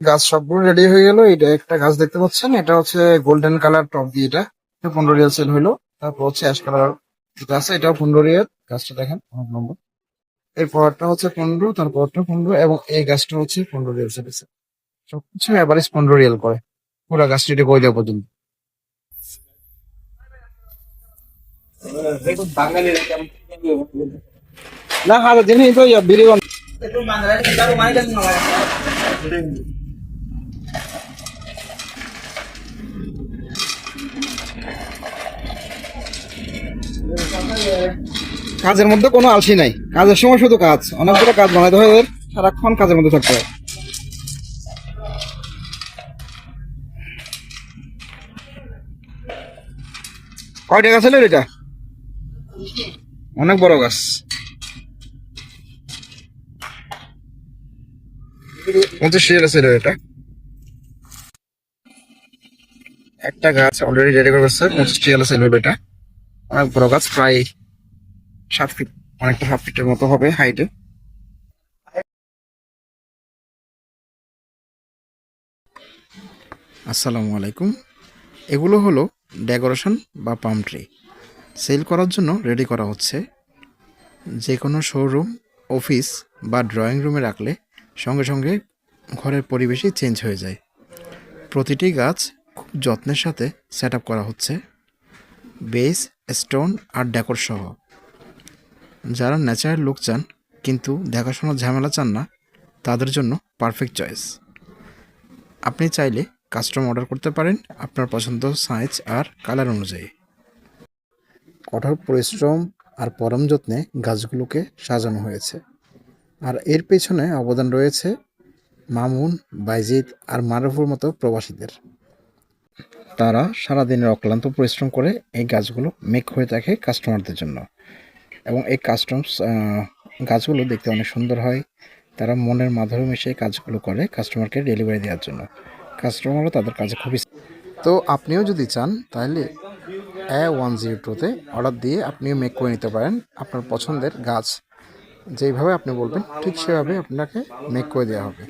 গাছ সবগুলো রেডি হয়ে গেল। এটা একটা গাছ দেখতে পাচ্ছেন। এটা হচ্ছে গোল্ডেন কালার টপ দিয়ে এটা। পনেরো রিয়াল সেল হইল। তারপর হচ্ছে অ্যাশ কালার যেটা আছে, এটাও পনেরো রিয়াল। গাছটা দেখেন, অনেক নম্বর এর পরটা হচ্ছে পনেরো তারপরটা পনেরো এবং এই গাছটা হচ্ছে পনেরো রিয়াল সেল সবকিছু অ্যাভারেজ পনেরো রিয়াল করে। পুরো গাছটি রেডি করে দেওয়া পর্যন্ত। না, হাজার দিন তো বিরিয়ানি কাজের মধ্যে কোনো আলসি নাই। কাজের সময় শুধু কাজ। অনেকগুলো কাজ বানাতে হয় সারাক্ষণ কাজের মধ্যে থাকতে হয়। কয় টাকা ছিল এটা? অনেক বড় গাছ। এটা। একটা গাছ অলরেডি রেডি করে ফেলছে পঞ্চাশ টাকা ছিল এটা। অনেক বড় গাছ, প্রায় সাত ফিট অনেকটা সাত ফিটের মতো হবে হাইটে আসসালামু আলাইকুম। এগুলো হলো ডেকোরেশন বা পাম ট্রি। সেল করার জন্য রেডি করা হচ্ছে। যে কোনো শোরুম, অফিস বা ড্রয়িং রুমে রাখলে সঙ্গে সঙ্গে ঘরের পরিবেশই চেঞ্জ হয়ে যায়। প্রতিটি গাছ খুব যত্নের সাথে সেট করা হচ্ছে। বেস স্টোন আর ডেকোর সহ। যারা ন্যাচারাল লুক চান, কিন্তু দেখাশোনার ঝামেলা চান না, তাদের জন্য পারফেক্ট চয়েস আপনি চাইলে কাস্টম অর্ডার করতে পারেন আপনার পছন্দ সাইজ আর কালার অনুযায়ী। কঠোর পরিশ্রম আর পরম যত্নে গাছগুলোকে সাজানো হয়েছে। আর এর পেছনে অবদান রয়েছে মামুন বাইজিদ আর মারুফুর মতো প্রবাসীদের। তারা সারাদিনের অক্লান্ত পরিশ্রম করে এই গাছগুলো মেক হয়ে থাকে কাস্টমারদের জন্য। এবং এই কাস্টমস গাছগুলো দেখতে অনেক সুন্দর হয়। তারা মনের মাধুরী মিশে কাজগুলো করে কাস্টমারকে ডেলিভারি দেওয়ার জন্য। কাস্টমারও তাদের কাজে খুবই তো আপনিও যদি চান, তাহলে এ ওয়ান জিরো টুতে অর্ডার দিয়ে আপনিও মেক করে নিতে পারেন আপনার পছন্দের গাছ। যেইভাবে আপনি বলবেন, ঠিক সেভাবে আপনাকে মেক করে দেওয়া হবে।